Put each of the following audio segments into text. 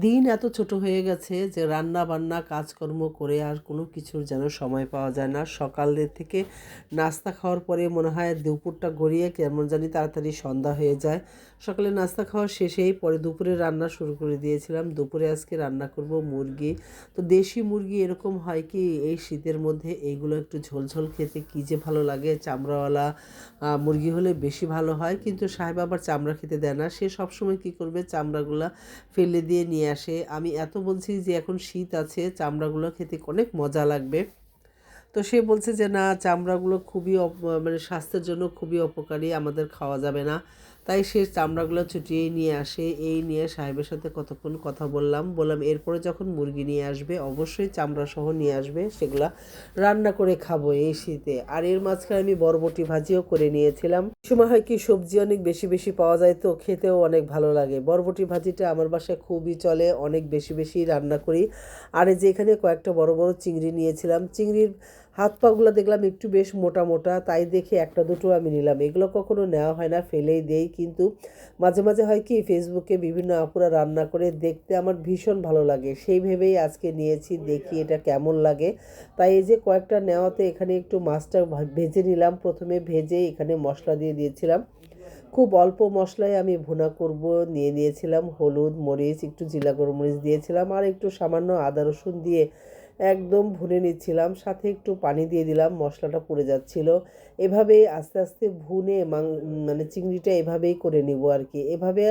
দিন এত ছোট হয়ে গেছে যে রান্না বান্না, কাজকর্ম করে আর কোনো কিছুর যেন সময় পাওয়া যায় না। সকালের থেকে নাস্তা খাওয়ার পরে মনে হয় দুপুরটা গড়িয়ে কেমন জানি তাড়াতাড়ি সন্ধ্যা হয়ে যায়। সকালে নাস্তা খাওয়ার শেষেই পরে দুপুরে রান্না শুরু করে দিয়েছিলাম। দুপুরে আজকে রান্না করব মুরগি। তো দেশি মুরগি এরকম হয় কি, এই শীতের মধ্যে এইগুলো একটু ঝোলঝোল খেতে কী যে ভালো লাগে? চামড়াওয়ালা মুরগি হলে বেশি ভালো হয়। কিন্তু সাহেব আবার চামড়া খেতে দেয় না। সে সবসময় কী করবে? চামড়াগুলা ফেলে দিয়ে নিয়ে আসে। আমি এত বলছি যে এখন শীত আছে চামড়াগুলো খেতে অনেক মজা লাগবে। তো সে বলছে যে, না, চামড়াগুলো খুবই মানে স্বাস্থ্যের জন্য খুবই অপকারী, আমাদের খাওয়া যাবে না। তাই সে চামড়াগুলো ছুটিয়ে নিয়ে আসে। এই নিয়ে সাহেবের সাথে কতক্ষণ কথা বললাম। বললাম, এরপরে যখন মুরগি নিয়ে আসবে, অবশ্যই চামড়া সহ নিয়ে আসবে, সেগুলা রান্না করে খাব এই শীতে। আর এর মাঝখানে আমি বরবটি ভাজিও করে নিয়েছিলাম। সময় হয় কি, সবজি অনেক বেশি বেশি পাওয়া যায় তো, খেতেও অনেক ভালো লাগে। বরবটি ভাজিটা আমার বাসায় খুবই চলে, অনেক বেশি বেশি রান্না করি। আর যে এখানে কয়েকটা বড় বড় চিংড়ি নিয়েছিলাম। চিংড়ির হাত পাগুলো দেখলাম একটু বেশ মোটা মোটা, তাই দেখে একটা দুটো আমি নিলাম। এগুলো কখনো নেওয়া হয় না, ফেলেই দেই। কিন্তু মাঝে মাঝে হয় কি, ফেসবুকে বিভিন্ন আপুরা রান্না করে দেখতে আমার ভীষণ ভালো লাগে। সেই ভেবেই আজকে নিয়েছি, দেখি এটা কেমন লাগে। তাই এই যে কয়েকটা নেওয়াতে এখানে একটু মাছটা ভেজে নিলাম। প্রথমে ভেজে এখানে মশলা দিয়ে দিয়েছিলাম। খুব অল্প মশলায় আমি ভুনা করব, নিয়ে নিয়েছিলাম হলুদ, মরিচ, একটু জিলা গরম মরিচ দিয়েছিলাম। আর একটু সামান্য আদা, রসুন দিয়ে একদম ভুনে নিচ্ছিলাম, সাথে একটু পানি দিয়ে দিলাম, মশলাটা পুড়ে যাচ্ছিল। এভাবেই আস্তে আস্তে ভুনে মানে চিংড়িটা এভাবেই করে নিব আর কি। এভাবে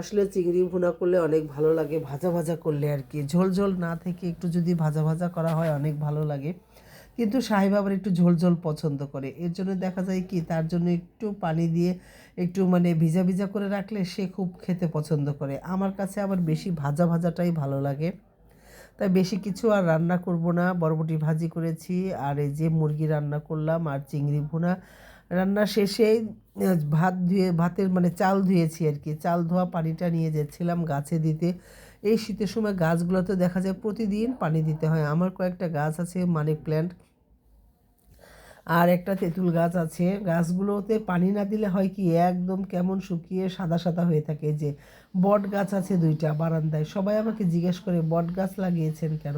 আসলে চিংড়ি ভুনা করলে অনেক ভালো লাগে, ভাজা ভাজা করলে আর কি। ঝোল ঝোল না থেকে একটু যদি ভাজা ভাজা করা হয় অনেক ভালো লাগে। কিন্তু সাহেব আবার একটু ঝোল ঝোল পছন্দ করে। এর জন্য দেখা যায় কি, তার জন্য একটু পানি দিয়ে একটু মানে ভিজা ভিজা করে রাখলে সে খুব খেতে পছন্দ করে। আমার কাছে আবার বেশি ভাজা ভাজাটাই ভালো লাগে। তাই বেশি কিছু আর রান্না করব না। বরবটি ভাজি করেছি, আর এই যে মুরগি রান্না করলাম, আর চিংড়ি ভুনা রান্না শেষে ভাত ধুয়ে, ভাতের মানে চাল ধুয়েছি আর কি। চাল ধোয়া পানিটা নিয়ে যাচ্ছিলাম গাছে দিতে। এই শীতের সময় গাছগুলোতে দেখা যায় প্রতিদিন পানি দিতে হয়। আমার কয়েকটা গাছ আছে, মানি প্ল্যান্ট। আর একটা তেঁতুল গাছ আছে। গাছগুলোতে পানি না দিলে হয় কি, একদম কেমন শুকিয়ে সাদা সাদা হয়ে থাকে। যে বট গাছ আছে দুইটা বারান্দায়। সবাই আমাকে জিজ্ঞেস করে, বট গাছ লাগিয়েছেন কেন?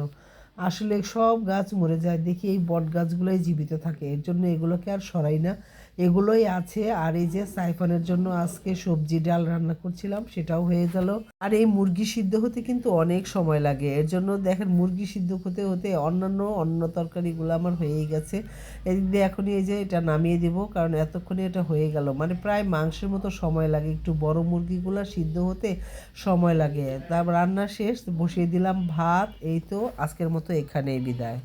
আসলে সব গাছ মরে যায়। দেখি এই বট গাছগুলোই জীবিত থাকে। এর জন্য এগুলোকে আর সরাই না। এগুলোই আছে। আর এই যে সাইফনের জন্য আজকে সবজি ডাল রান্না করছিলাম, সেটাও হয়ে গেল। আর এই মুরগি সিদ্ধ হতে কিন্তু অনেক সময় লাগে। এর জন্য দেখেন মুরগি সিদ্ধ হতে হতে অন্যান্য অন্য তরকারিগুলো আমার হয়েই গেছে। এদিক দিয়ে এখনই এই যে এটা নামিয়ে দিব, কারণ এতক্ষণে এটা হয়ে গেল। মানে প্রায় মাংসের মতো সময় লাগে, একটু বড় মুরগিগুলো সিদ্ধ হতে সময় লাগে। তারপর রান্না শেষ, বসিয়ে দিলাম ভাত। এই তো আজকের মতো এখানেই বিদায়।